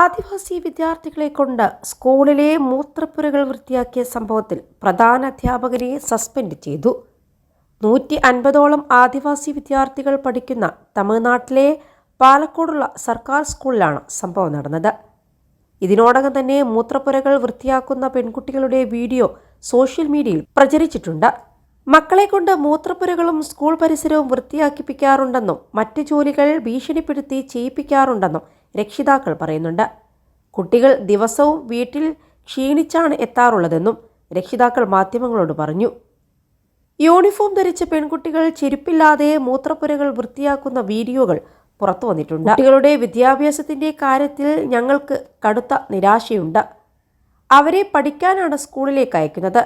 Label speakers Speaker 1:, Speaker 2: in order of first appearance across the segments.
Speaker 1: ആദിവാസി വിദ്യാർത്ഥികളെ കൊണ്ട് സ്കൂളിലെ മൂത്രപ്പുരകൾ വൃത്തിയാക്കിയ സംഭവത്തിൽ പ്രധാന അധ്യാപകനെ സസ്പെൻഡ് ചെയ്തു. നൂറ്റി അൻപതോളം ആദിവാസി വിദ്യാർത്ഥികൾ പഠിക്കുന്ന തമിഴ്നാട്ടിലെ പാലക്കോടുള്ള സർക്കാർ സ്കൂളിലാണ് സംഭവം നടന്നത്. ഇതിനോടകം തന്നെ മൂത്രപ്പുരകൾ വൃത്തിയാക്കുന്ന പെൺകുട്ടികളുടെ വീഡിയോ സോഷ്യൽ മീഡിയയിൽ പ്രചരിച്ചിട്ടുണ്ട്. മക്കളെ കൊണ്ട് മൂത്രപ്പുരകളും സ്കൂൾ പരിസരവും വൃത്തിയാക്കിപ്പിക്കാറുണ്ടെന്നും മറ്റ് ജോലികൾ ഭീഷണിപ്പെടുത്തി ചെയ്യിപ്പിക്കാറുണ്ടെന്നും രക്ഷിതാക്കൾ പറയുന്നുണ്ട്. കുട്ടികൾ ദിവസവും വീട്ടിൽ ക്ഷീണിച്ചാണ് എത്താറുള്ളതെന്നും രക്ഷിതാക്കൾ മാധ്യമങ്ങളോട് പറഞ്ഞു. യൂണിഫോം ധരിച്ച പെൺകുട്ടികൾ ചെരുപ്പില്ലാതെ മൂത്രപ്പുരകൾ വൃത്തിയാക്കുന്ന വീഡിയോകൾ പുറത്തു വന്നിട്ടുണ്ട്. കുട്ടികളുടെ വിദ്യാഭ്യാസത്തിന്റെ കാര്യത്തിൽ ഞങ്ങൾക്ക് കടുത്ത നിരാശയുണ്ട്. അവരെ പഠിക്കാനാണ് സ്കൂളിലേക്ക് അയക്കുന്നത്.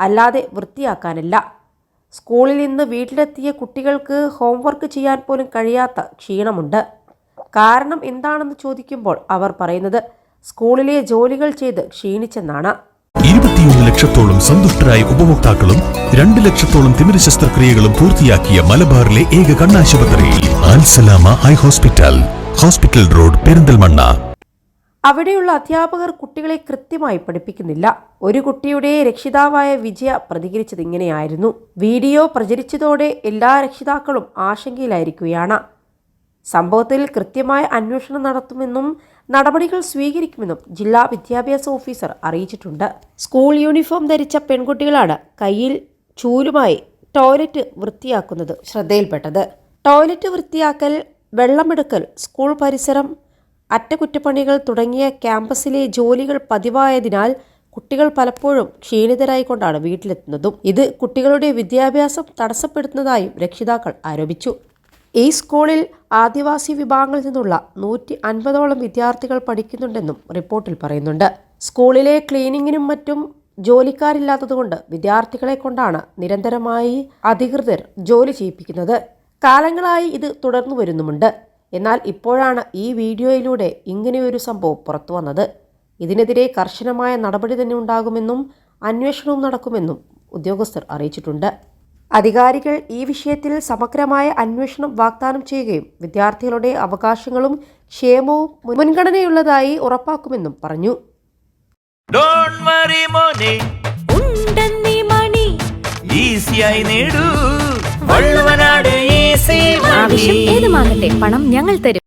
Speaker 1: അല്ലാതെ വൃത്തിയാക്കാനല്ല. സ്കൂളിൽ നിന്ന് വീട്ടിലെത്തിയ കുട്ടികൾക്ക് ഹോംവർക്ക് ചെയ്യാൻ പോലും കഴിയാത്ത ക്ഷീണമുണ്ട്. കാരണം എന്താണെന്ന് ചോദിക്കുമ്പോൾ അവർ പറയുന്നത് സ്കൂളിലെ ജോലികൾ ചെയ്ത് ക്ഷീണിച്ചെന്നാണ്.
Speaker 2: ഇരുപത്തിയൊന്ന് ലക്ഷത്തോളം സന്തുഷ്ടരായ ഉപഭോക്താക്കളും രണ്ട് ലക്ഷത്തോളം തിമിര ശസ്ത്രക്രിയകളും പൂർത്തിയാക്കിയ മലബാറിലെ ഏക കണ്ണാശുപത്രിയിൽ Alsalama eye hospital hospital road Perinthalmanna.
Speaker 1: അവിടെയുള്ള അധ്യാപകർ കുട്ടികളെ കൃത്യമായി പഠിപ്പിക്കുന്നില്ല. ഒരു കുട്ടിയുടെ രക്ഷിതാവായ വിജയ പ്രതികരിച്ചത് ഇങ്ങനെയായിരുന്നു വീഡിയോ പ്രചരിച്ചതോടെ എല്ലാ രക്ഷിതാക്കളും ആശങ്കയിലായിരിക്കുകയാണ്. സംഭവത്തിൽ കൃത്യമായ അന്വേഷണം നടത്തുമെന്നും നടപടികൾ സ്വീകരിക്കുമെന്നും ജില്ലാ വിദ്യാഭ്യാസ ഓഫീസർ അറിയിച്ചിട്ടുണ്ട്. സ്കൂൾ യൂണിഫോം ധരിച്ച പെൺകുട്ടികളാണ് കയ്യിൽ ചൂലുമായി ടോയ്ലറ്റ് വൃത്തിയാക്കുന്നത് ശ്രദ്ധയിൽപ്പെട്ടത്. ടോയ്ലറ്റ് വൃത്തിയാക്കൽ വെള്ളമെടുക്കൽ സ്കൂൾ പരിസരം അറ്റകുറ്റപ്പണികൾ തുടങ്ങിയ ക്യാമ്പസിലെ ജോലികൾ പതിവായതിനാൽ കുട്ടികൾ പലപ്പോഴും ക്ഷീണിതരായിക്കൊണ്ടാണ് വീട്ടിലെത്തുന്നതും. ഇത് കുട്ടികളുടെ വിദ്യാഭ്യാസം തടസ്സപ്പെടുത്തുന്നതായും രക്ഷിതാക്കൾ ആരോപിച്ചു. ഈ സ്കൂളിൽ ആദിവാസി വിഭാഗങ്ങളിൽ നിന്നുള്ള നൂറ്റി അൻപതോളം വിദ്യാർത്ഥികൾ പഠിക്കുന്നുണ്ടെന്നും റിപ്പോർട്ടിൽ പറയുന്നുണ്ട്. സ്കൂളിലെ ക്ലീനിങ്ങിനും മറ്റും ജോലിക്കാരില്ലാത്തതുകൊണ്ട് വിദ്യാർത്ഥികളെ കൊണ്ടാണ് നിരന്തരമായി അധികൃതർ ജോലി ചെയ്യിപ്പിക്കുന്നത്. കാലങ്ങളായി ഇത് തുടർന്നു വരുന്നുമുണ്ട്. എന്നാൽ ഇപ്പോഴാണ് ഈ വീഡിയോയിലൂടെ ഇങ്ങനെയൊരു സംഭവം പുറത്തു വന്നത്. ഇതിനെതിരെ കർശനമായ നടപടി തന്നെ ഉണ്ടാകുമെന്നും അന്വേഷണവും നടക്കുമെന്നും ഉദ്യോഗസ്ഥർ അറിയിച്ചിട്ടുണ്ട്. അധികാരികൾ ഈ വിഷയത്തിൽ സമഗ്രമായ അന്വേഷണം വാഗ്ദാനം ചെയ്യുകയും വിദ്യാർത്ഥികളുടെ അവകാശങ്ങളും ക്ഷേമവും മുൻഗണനയുള്ളതായി ഉറപ്പാക്കുമെന്നും പറഞ്ഞു.
Speaker 3: ഡോണ്ട് വറി മോനെ.
Speaker 4: ഉണ്ടെന്നീ മണി.
Speaker 3: ഈസിയായി നേടൂ. വള്ളുവനാട് ഈസി
Speaker 4: ആവശ്യം ഏതുമാകട്ടെ പണം ഞങ്ങൾ തരും.